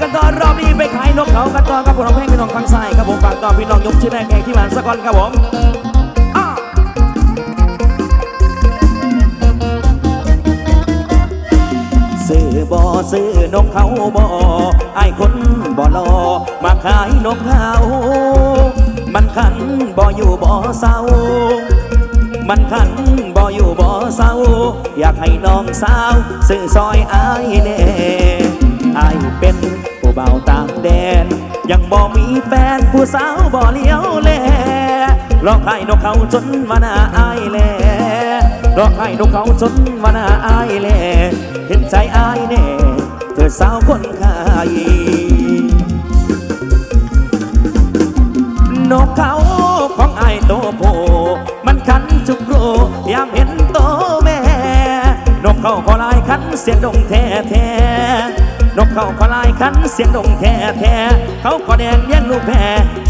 กันต่อรอบนี้ไปขายนกเขากันต่อครับผมน้องเพงพี่น้องฟังซ้ายครับผมฝากต่อพี่น้องยกชื่อแรกแขกที่บ้านสะกอนครับผมซื้อบ่ซื้อนกเขาบ่ไอ้คนบ่รอมาขายนกเขามันขันบ่อยู่บ่เศร้า มันขันบ่อยู่บ่เศร้า อยากให้น้องสาวซื้อซอยอายแน่ อายเป็นผู้เบาต่างแดน ยังบ่มีแฟนผู้สาวบ่เลี้ยวแลรอให้นกเขาจนมาหน้าอายแลรอให้นกเขาจนมาหน้าอายแลเห็นใจอายแน่เธอสาวคนขายนกเขาของไอายโตโพมันคันจุกโรยามเห็นโตแม่ นกเขาขอลายคันเสียดงแท้ เขาขอลายคันเสียงดงแท้แท้เขาขอแดงเลี้ยงลูกแพร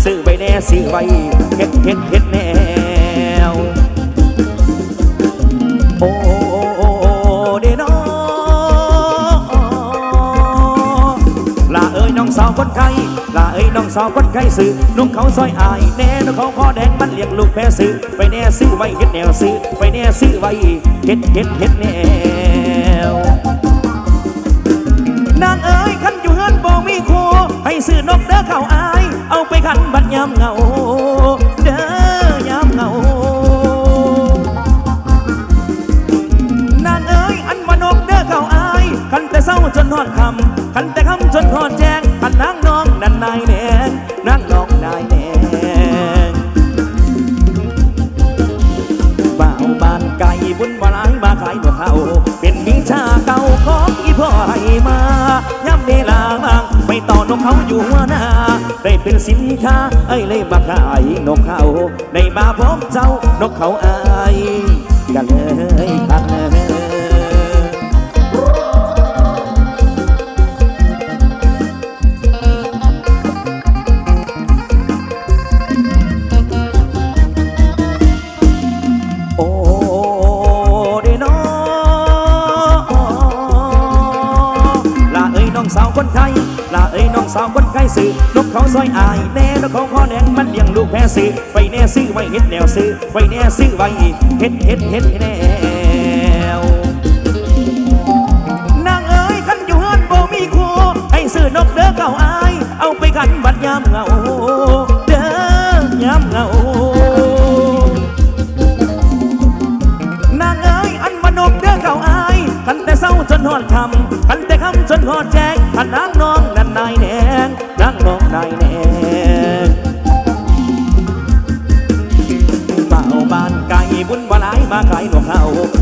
ซื้อไว้แน่ซื้อไว้เฮ็ดเฮ็ดเฮ็ดแนวโอ้เดนอลาเอ้ยน้องสาวคนไข้ลาเอ้ยน้องสาวคนไข้ซื้อนุ่งเขาซอยอายแน่นุ่งเขาคอแดงมันเลี้ยงลูกแพ้ซื้อไปแน่ซื้อไว้เฮ็ดแนวซื้อไปแน่ซื้อไว้เฮ็ดเฮ็ดเฮ็ดแนว ยามเหงาเด้อยามเหงานางเอ๋ยอันว่านกเด้อเขาอายขันแต่เศร้าจนหอดคำขันแต่คำจนหอดแจ้งขันนางน้องนั่นนายแนงนางน้องนายแนงบ่าวบ้านไก่บุญวลายมาขายหนวกเขาเป็นวิชาเก่าของอีพ่อให้มาย้ำเวลาบางไปต่อนกเขาอยู่หัวหน้า ได้เป็นสินค้าไอ้เลยมาขายนกเขาได้มาพบเจ้านกเขาอายกันเลยกันเลย สาวคนไทยซื้อนกเขาซอยอายแน่นกเขาคอแดงมันเลี้ยงลูกแพ้ซื้อไปแน่ซื้อไว้เฮ็ดแนวซื้อไปแน่ซื้อไว้เฮ็ดเฮ็ดเฮ็ดแนวนางเอ๋ยขันอยู่เฮือนบ่มีครูให้ซื้อนกเด้อเก่าอายเอาไปขันบัดยามเหงาเด้อยามเหงานางเอ๋ยอันมานกเด้อเก่าอายขันแต่เศร้าจนหอดคำขันแต่คำจนหอดแจงขันนางน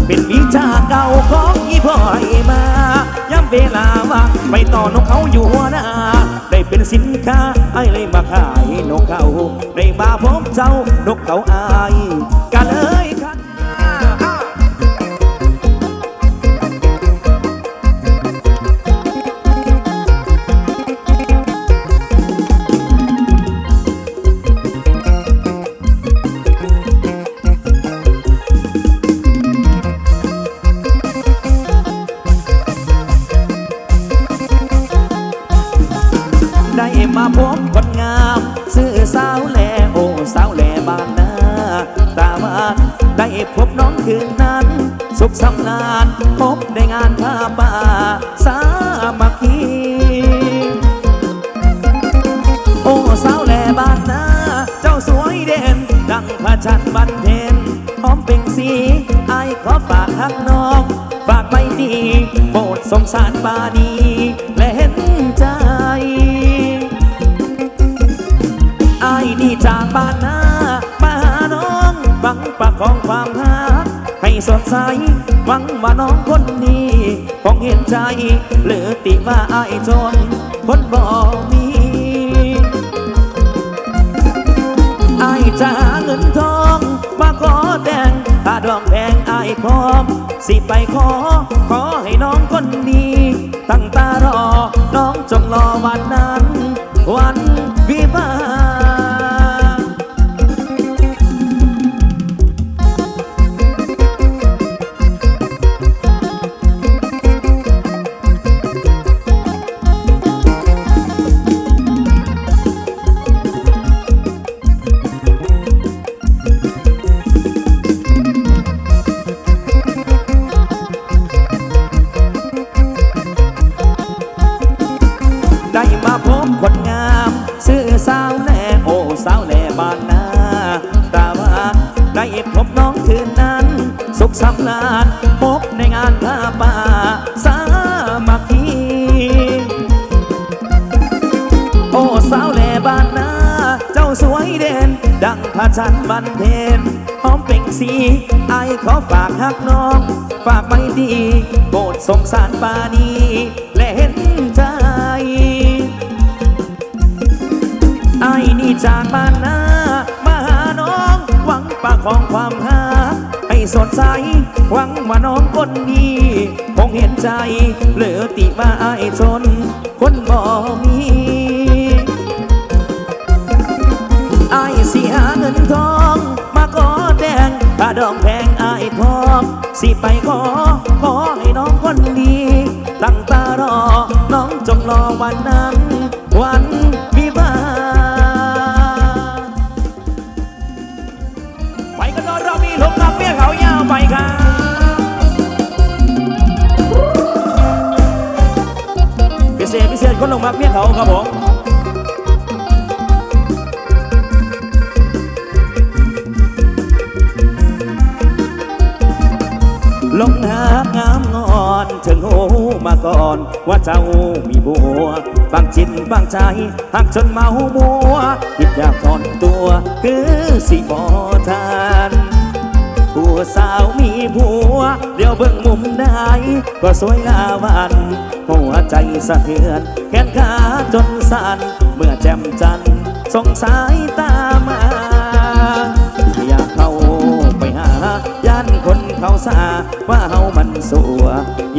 เป็นวิชาเก่าของอีพ่อให้มาย้ำเวลาว่างไปต่อนกเขาอยู่หัวหน้าได้เป็นสินค้าไอ้เลยมาขายนกเขาได้มาพบเจ้านกเขาอาย จันทร์บันเพ็ญหอมเป็นสีไอขอฝากทักน้อง ฝากไม่ดีโปรดสงสารปานีและเห็นใจไอนี่จากบ้านนามาหาน้องหวังประคองความรักให้สดใสหวังว่าน้องคนนี้คงเห็นใจ หรือติว่าไอจน คนบ่มีไอ้ายจะหา มาขอแต่งถ้าดองแดงไอ้ายพร้อม สิไปขอ ขอให้น้องคนดี ตั้งตารอ น้องจงรอวันนั้น สงสารปานีและเห็นใจไอ้นี่จากบ้านนามาหาน้อง หวังปากของความหาให้สดใส หวังว่าน้องคนดีคงเห็นใจเหลือติมาไอ้ชน คนบ่มีไอ้สิหาเงินทองมาขอแดงถ้าดองแพงไอ้พร้อมสิไปขอขอ วันนั้น วันวิวาไปกันตอนเรามีลมรับเบี้ยเขายาวไปครับพิเศษพิเศษคนลงมาเบี้ยเขาครับผม อนว่าเจ้ามีบัวบางจิตบางใจหักจนเมามัวคิดอยากถอนตัวคือสิบอทานผู้สาวมีผัวเดี๋ยวเบิ่งมุมได้ก็สวยลาวันหัวใจสะเทือนแขนขาจนสั่นเมื่อแจ่มจันทร์สงสายตา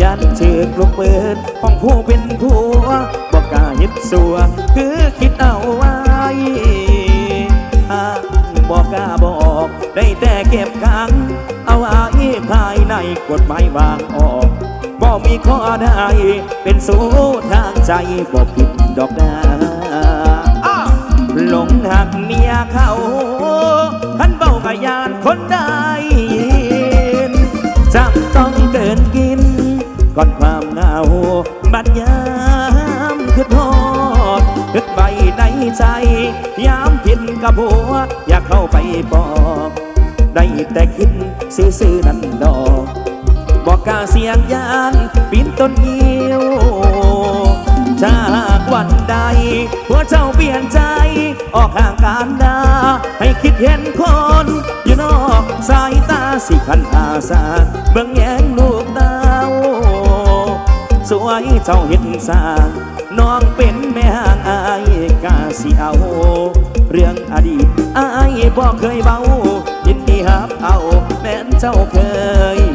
ย่านชื่อลูกปืนของผู้เป็นผัวบอกกาเฮ็ดสัวคือคิดเอาไว้บอกกาบอกได้แต่เก็บขัง เอาไว้ภายในกฎหมายวางออกบ่มีข้อใดเป็นสู้ทางใจบ่ผิดดอกนาหลงหักเมียเขาขันเบากะยานคนได้ ในใจ ยามผิดกับหัว อยากเข้าไปบอกได้แต่คิดซื่อๆนั่นดอกบอกกาเสียงยานปีนต้นยิวจากวันใด หัวเจ้าเปลี่ยนใจ ออกห่างการดา ให้คิดเห็นคน อยู่นอกสายตาสิขันอาสาเบิ่งแยงลู สวยเจ้าเห็นสาน้องเป็นแม่ห่างอายกาสิเอา เรื่องอดีตอายบอกเคยเบายินดีฮับเอาแม่นเจ้าเคย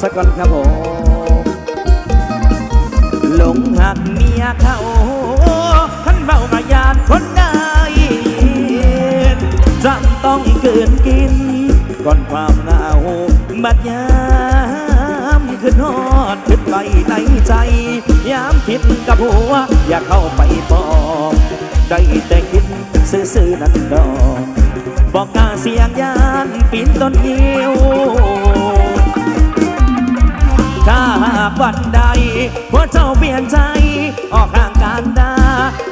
สักก่อนครับผมหลงหักเมียเขาขันเบามายานคนได้จำต้องเกินกิน ก่อนความเหงาบัดยามขึ้นฮอดขึ้นไปในใจ ยามผิดกับหัว อยากเข้าไปบอกได้แต่คิดซื่อๆนั่นดอกบอกกาเสียงยานปีนต้นยิว ถ้าหากวันใดหัวเจ้าเปลี่ยนใจ ออกห่างการดา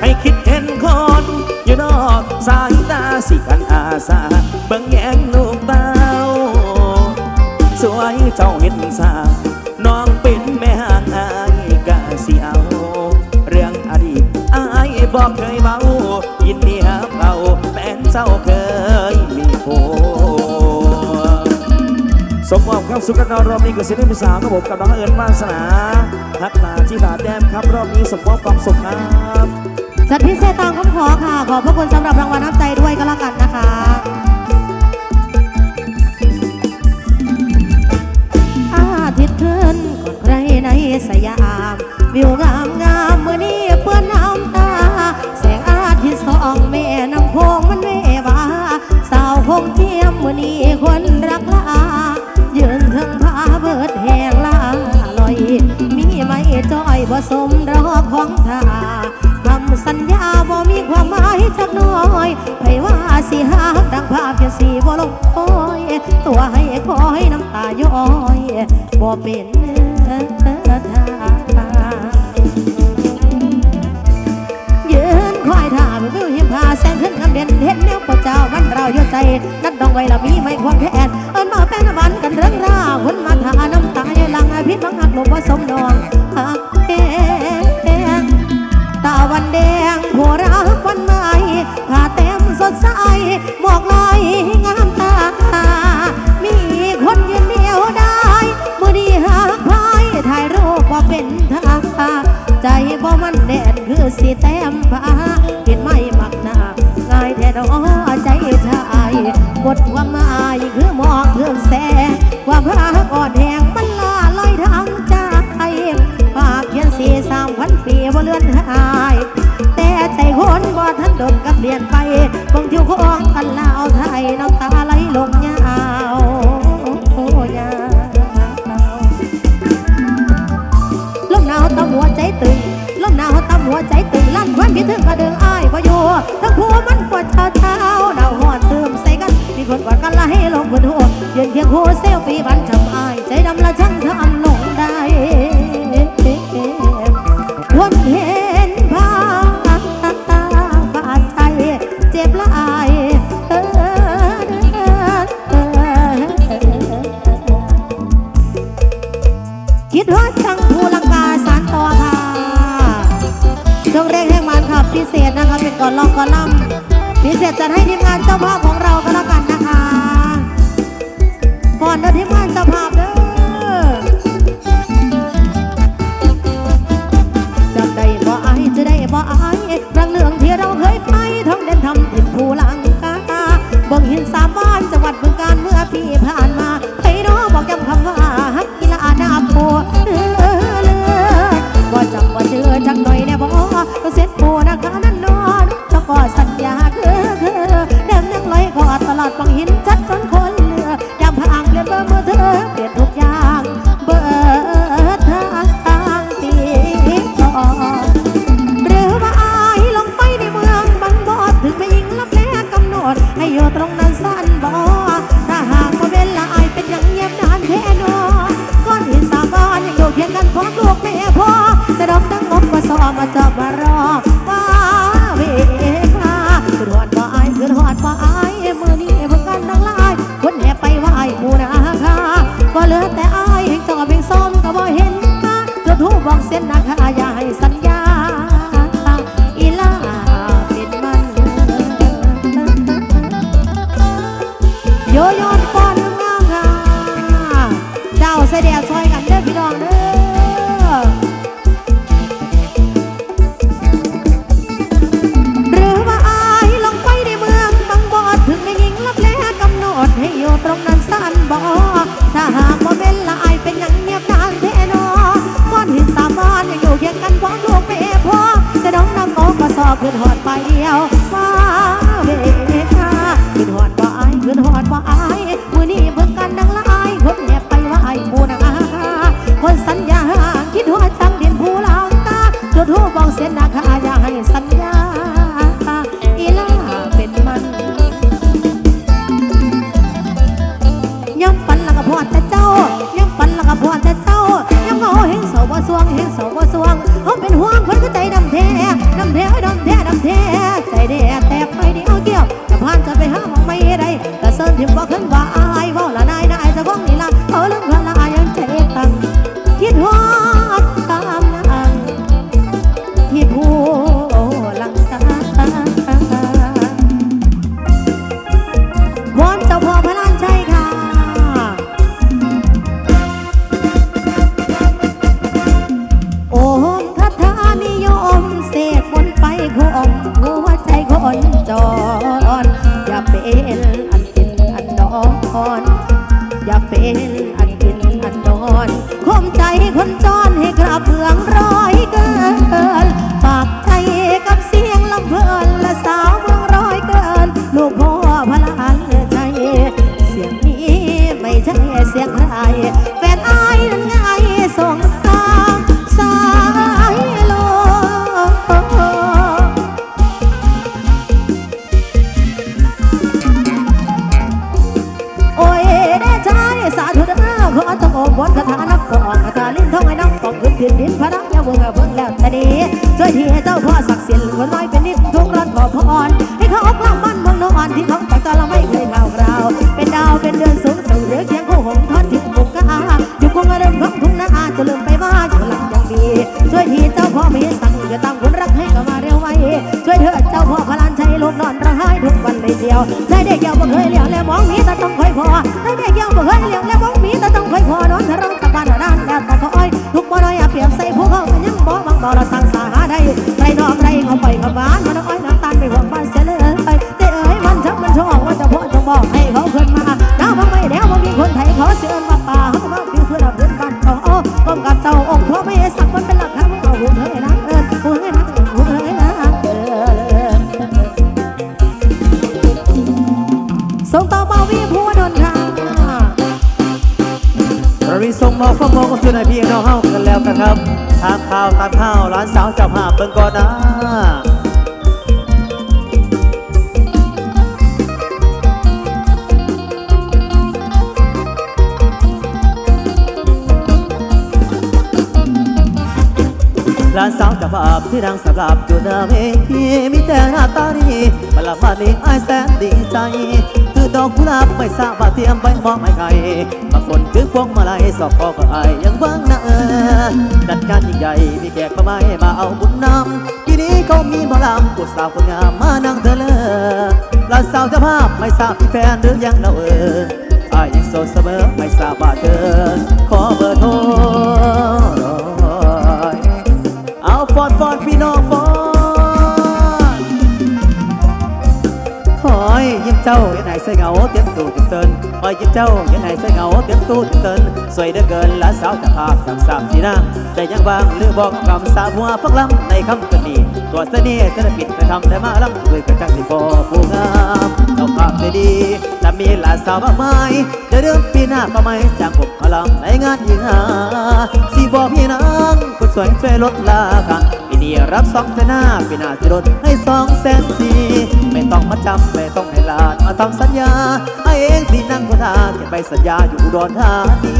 ให้คิดเห็นคน อยู่นอกสายตาสิกันอาสาเบิ่งแยงลูกเต้า สวยเจ้าเห็นสาน้องเป็นแม่ห่างอายกะสิเอา เรื่องอดีตอายบอกเคย สมความครับสุขกันรอบนี้กับศิลปินสาวครับผมกับน้องเอิญมาสนาฮักนาจิตาแดมครับรอบนี้สมความความสุขครับจัดพิเศษตามคำขอค่ะ ขอบพระคุณสำหรับรางวัลน้ำใจด้วยก็แล้วกันนะคะ สีหางดังภาพจะสีบ่ลงคอย ตัวให้คอยน้ำตาย้อยบ่เป็นทางยืนคอยท่าวิวหินพาแสงขึ้นคำเด่นเห็นแนวปะเจ้ามันเราโยู่ใจ นัดดองไว้ละมีไม่ความแค้นเอิญมาแป้งน้ำมันกันเรื่องราวคนมาทาน้ำ น้ำตาไหลลงยาวโอ้ยาลมหนาวตาหัวใจตึงลมหนาวตาหัวใจตึงลั่นวันพี่ถึงกระเดิงอ้ายพอยู่ทั้งผัวมันปวดเช้าเช้าหนาวหอดเติมใส่กันมีคนว่ากันละให้ลงบนหัวเย็นเทียงหัวเซลฟี่บันจำอ้ายใจดำละช่าง ก็เหลือแต่อายแห่งจอบแห่งส้มก็บ่เห็นตาจุดหูบอกเส้นนาคายา ขึ้นหอดไปเดียวฟ้าเบค่ะขึ้นหอดว่าอายขึ้นหอดว่อายมือนี้เพิ่งกันดังลายคนแหบไปว่าไอผู้นาอาคนสัญญาคิดหัวจังเดียนผู้ลาวตาจุดหูบอกเสียนนาคาอยาาให้สัญญา อันกินอันนอนข่มใจคนจอนให้กระเพื่องร เดือนสูงส่งเรือเคียงผู้หงทอดทิ้งบุกกาอยู่คงอารมณ์ของทุ่งนาจะลืมไปว่าอยู่หลังยังดี ช่วยทีเจ้าพ่อมีสั่งอย่าตั้งคนรักให้ก็มาเร็วไว้ ช่วยเถิดเจ้าพ่อพลานชัยลูกนอนร้องไห้ทุกวันเลยเดียวใจเด็กเยวบ่เคยเลี้ยวแล้วมองมีแต่ต้องคอยพอใจเด็กเยวบ่เคยเลี้ยวแล้ว แล้วกันครับ ทางข่าวตามข่าวร้านสาวจับภาพเบิ่งก่อนนะร้านสาวจับภาพที่ดังสำหรับอยู่หน้าเวทีมีแต่หน้าตาดีมาละมานี้ไอ้แสนดีใจ ดอกกุหลาบไม่ทราบว่าเตรียมใบมอบไม่ไกลบางคนถือพวงมาลัยสอบคอก็อายยังว่างนะเออจัดการยิ่งใหญ่มีแขกมาไม่มาเอาบุญนำทีนี้เขามีหมอลำผู้สาวคนงามมานั่งเธอเลยร้านสาวจ้าภาพไม่ทราบมีแฟนหรือยังเราเอออายยังโสดเสมอไม่ทราบว่าเธอ ขอเบอร์โทรเอาฟอนฟอนพี่น้อง เจ้ายังไงใส่เงาเตรียมตู้เตรียมเตินหอยยิ้มเจ้ายังไงใส่เงาเตรียมตู้เตรียมเตินสวยเหลือเกินและสาวจะภาพจากสามสีนางแต่ยังบางหรือบอกคำสาบหัวพักลำในคำกันนี้ตัวเสน่ห์เธอปิดไปทำได้มาลำด้วยกระจังที่พอผู้งามเจ้าภาพได้ดีและมีหลานสาวมากมายเดี๋ยวเดิมปีหน้าก็ไม่จ้างผมพลังในงานยิงหาสีบอกพี่นางคนสวยช่วยลดราคาปีนี้รับสองแสนหน้าปีหน้าจะลดให้สองแสนสี่ไม่ต้องมาจำไม่ต้องให้ลานมาทำสัญญาไอ้เองสินั่งบนทางเก็บใบสัญญาอยู่อุดรธานี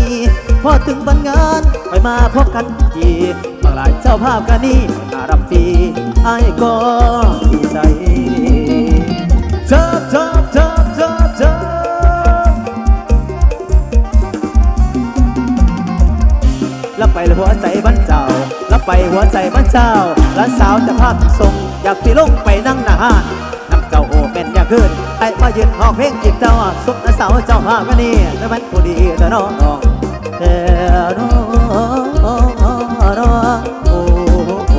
พอถึงวันงานไปมาพบกันทีบางหลายเจ้าภาพกันนี้น่ารับฟรีไอ้ก็ดีใจเจิบเจิบเจิบเจิบเจิบแล้วไปหัวใจบ้านเจ้าแล้วไปหัวใจบ้านเจ้าร้านสาวจะภาพส่งอยากสิลงไปนั่งหน้าห้านนั่ง โอเป็นไอ้มายืนหองเพลงจีบเจ้าสุขนะสาวเจ้าภากันนี่แล้วมันผู้ดีแต่น้องแต่น้องโอ้โห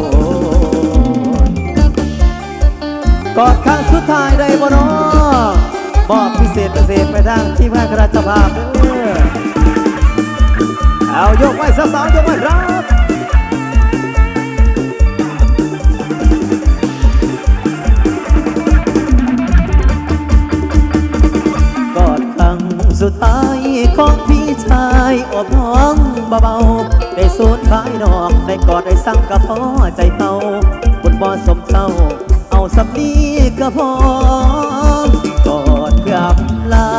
กอดครั้งสุดท้ายได้บ่น้องมอบพิเศษพิเศษไปทางที่พระราชภาพเด้อเอายกไว้สาวๆยกไว้รับ สุดท้ายของพี่ชายอบน้องเบาๆได้สูญภายนอกได้กอดได้สั่งกับพ่อใจเฮาบนบ่สมเศร้า เอาสับนี้ก็พอกอดเพื่ออำลา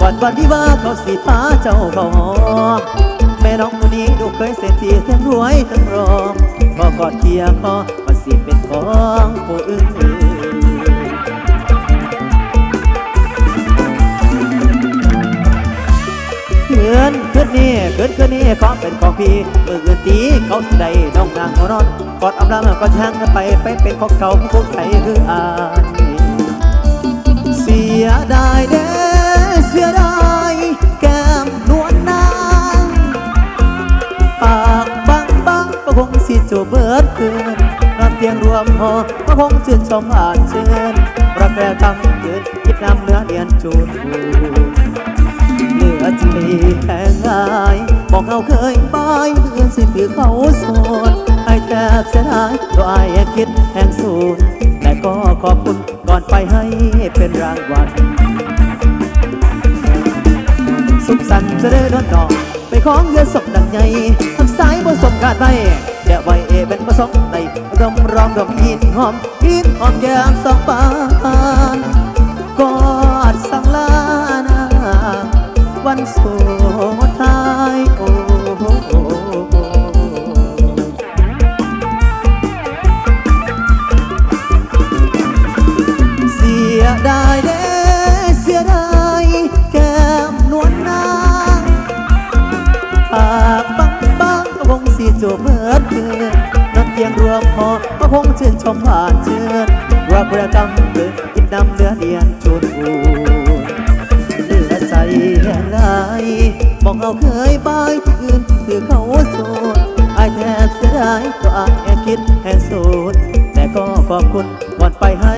กอนวันที่ว่าเขาสิพาเจ้าเขาหอแม่น้องคนนี้ดูเคยเศรษฐีทั้งรวยทั้งรองพอกอดเคียงคอมาสิเป็นของผู้อื่น เงินขึ้นนี่ขึ้นขึ้นนี่ของเป็นของพี่มืออื่นตีเขาสิได้น้องนางเขานอนกอดอำลาก็ช่างกันไปไปเป็นของเขาผู้ใครคืออายเสียดายเด้อเสียดายแก้มนวลนางปากบางบางก็คงสิจูบเบิดคืนนอนเตียงรวมหอก็คงชื่นชมอ่านเชิญรักแรกตั้งยืนคิดนำเนื้อเรียนจูน หูเหลือจะมีแค่งายบอกเขาเคยไปเพื่อนสิถือเขาสดไอแทบเสียดายตัวไอ้ายคิดแห่งสูญแต่ก็ขอบคุณก่อนไปให้เป็นรางวัลสุขสันต์จะได้ดอนดอกไปของเรือศพดังใหญ่ทำสายบนสมขาดไปเดี๋ยวไว้เอเป็นผสมในรมร้องดมยินหอมยินหอมแก้มสองปานกอดสังลาันโสทายโอเสียดายเด้เสียดายแก้มนวลนางปากบังบังวงสีจบเบิดเกินนัดเพียงรวมพอก็คพงชื่นชมผ่านเชิญว่าประกรรเกิดกินน้ำเนื้อเดียนชนอู หลายมองเอาเคยไปที่อื่นคือเขาโสดไอายแทบเสียดายก็อายแค่คิดแห่สูดแต่ก็ขอบคุณวันไปให้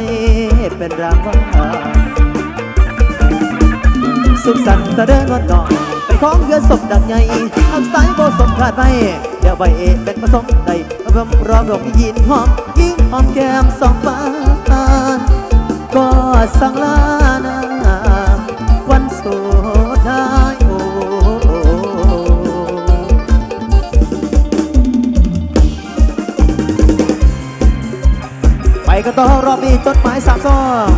เป็นรางวัลสุขสันต์ตะเดินวันนองเป็นของเรือศพดังใหญ่ทาสายโบสมขาดไปเดี๋ยวใบเอเป็นผสมใดรวมรอมรวมยินหอมยิ้มหอมแก้มสองฟ้าก็สั่งลา ดีจดหมายสามซอง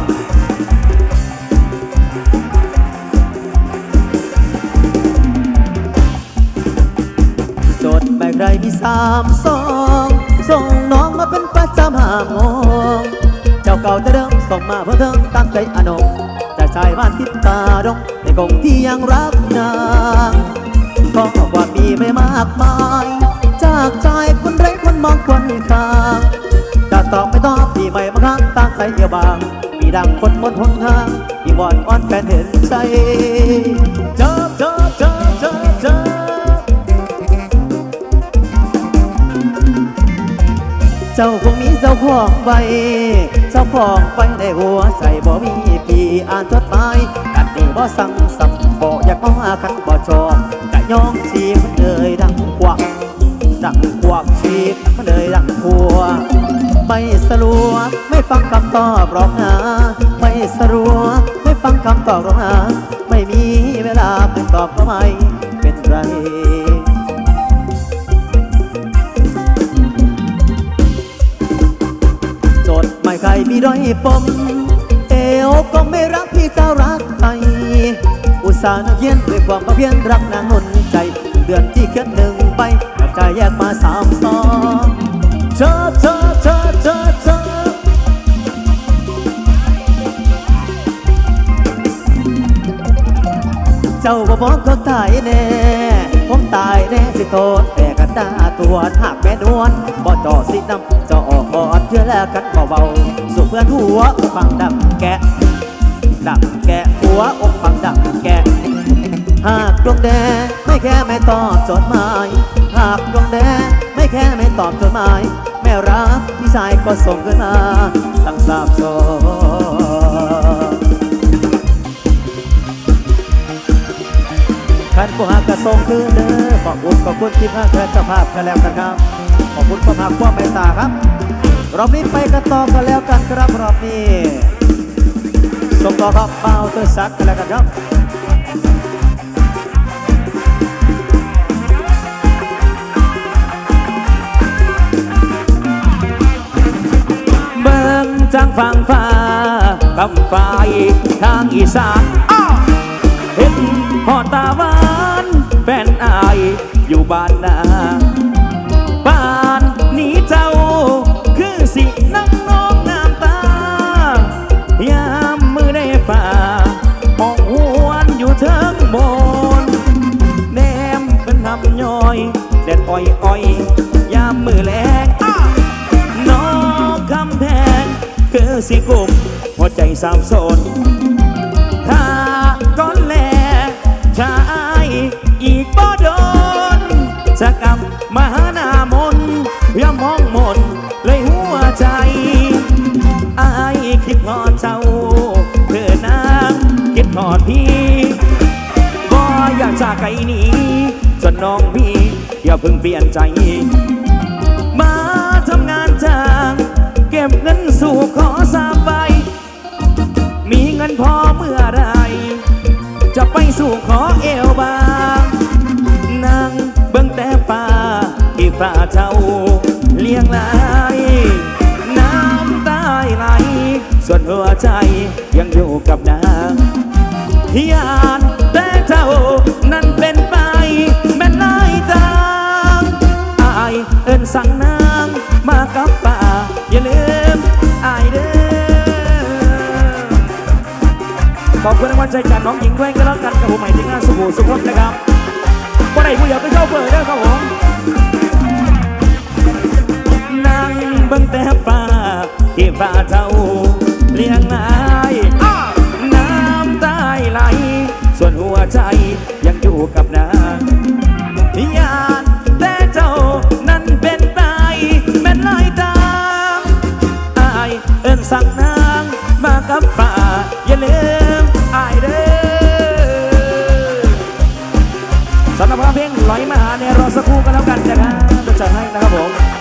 จดแบกไรมีสามสองส่งน้องมาเป็นประจำห้าโมงเจ้าเก่าจะเดิมส่งมาเพื่อเทิงตั้งใจอนงแต่ชายบ้านทิศตาดงในกงที่ยังรักนางก็บอกว่ามีไม่มากมาย จากชายคนไร้คนมองคนข้างจะตอบไม่ตอบ ที่ไม่มาข้างตั้งใจเดียวบางมีดังคนมนหนทางที่วอนอ้อนแฟนเห็นใจเจอเจอเจอเจอเจอเจ้าคงมีเจ้าของไว้เจ้าของไว้ในหัวใจบ่มีพี่อ่านจดหมายกันนี่บ่สั่งสัมบ่อยากมาคันบ่ชอบกะย่องชีมันเลยดังกวักดังกวักชีมันเลยดังพัว ไม่สลัว ไม่ฟังคำตอบหรอกนะไม่สลัว ไม่ฟังคำตอบหรอกนะไม่มีเวลาไปตอบก็ไม่เป็นไรจดหมายใครมีรอยปม เอวก็ไม่รักพี่เจ้ารักใครอุตส่าห์นักเขียนด้วยความเพียนรักนางนนใจ เดือนที่เขียนหนึ่งไปกับใจแยกมาสามสองเธอเธอเธอ จ้าบ่บอกเขาตายแน่ ผมตายแน่สิโทษแต่กันตาตัวหากแม่นวลบ่จอสิน้ำจะออกกอดเชื่อแล้วกันเบาๆสู่เพื่อนหัวอกฟังดังแกะดังแกะหัวอกฟังดังแกะ หากดวงแดงไม่แค่ไม่ตอบจดหมาย หากดวงแดงไม่แค่ไม่ตอบจดหมาย แม่รักพี่ชายก็ส่งขึ้นมาตั้งสามซอง ขันกูหากกระส่งคืนเด้อขอบคุณขอบคุณที่มาแทนเจ้าภาพกันแล้วกันครับ ขอบคุณความหักความเมตตาครับ รอบนี้ไปกันต่อกันแล้วกันครับรอบนี้ส่งต่อครับเบาตอร์ซักกันแล้วกันครับเบิ่งจังฟังฟ้าคำไฟทางอีสาน สามสนถ้าก้อนแลชายอีกบ่โดนจะกลับมาหานามนอย่ามองมนเลยหัวใจอายคิดหอดเจ้าเพื่อนางคิดหอดพี่บ่อยากจากไกลนี้จนน้องพี่อย่าเพิ่งเปลี่ยนใจ มาทำงานจ้างเก็บเงินสู่ขอสาบมีเงิน พอเมื่อไร จะไปสู่ขอเอวบางนั่งเบิ่งแต่ป่าอีฝ่าเจ้าเลี้ยงไหลน้ำตาไหลส่วนหัวใจยังอยู่กับนางยา ขอบคุณรางวัลใจจากน้องหญิงด้วยก็แล้วกันกับผมใหม่ที่งานสุขุสุขนะครับว่าไหนผู้ใหญ่ก็ชอบเปิดด้วยครับผมแต่ฟ้าที่ฟ้าเจ้าเลี้ยงนายน้ำตายไหล ส่วนหัวใจยังอยู่กับนางยานแต่เจ้านั้นเป็นตายแม่นลอยตามอายเอิ้นสั่งนางมากับฟ้าอย่าลืม สำหรับเพลงลอยมาหาเนี่ยรอสักครู่ก็แล้วกันนะครับจะจัดให้นะครับผม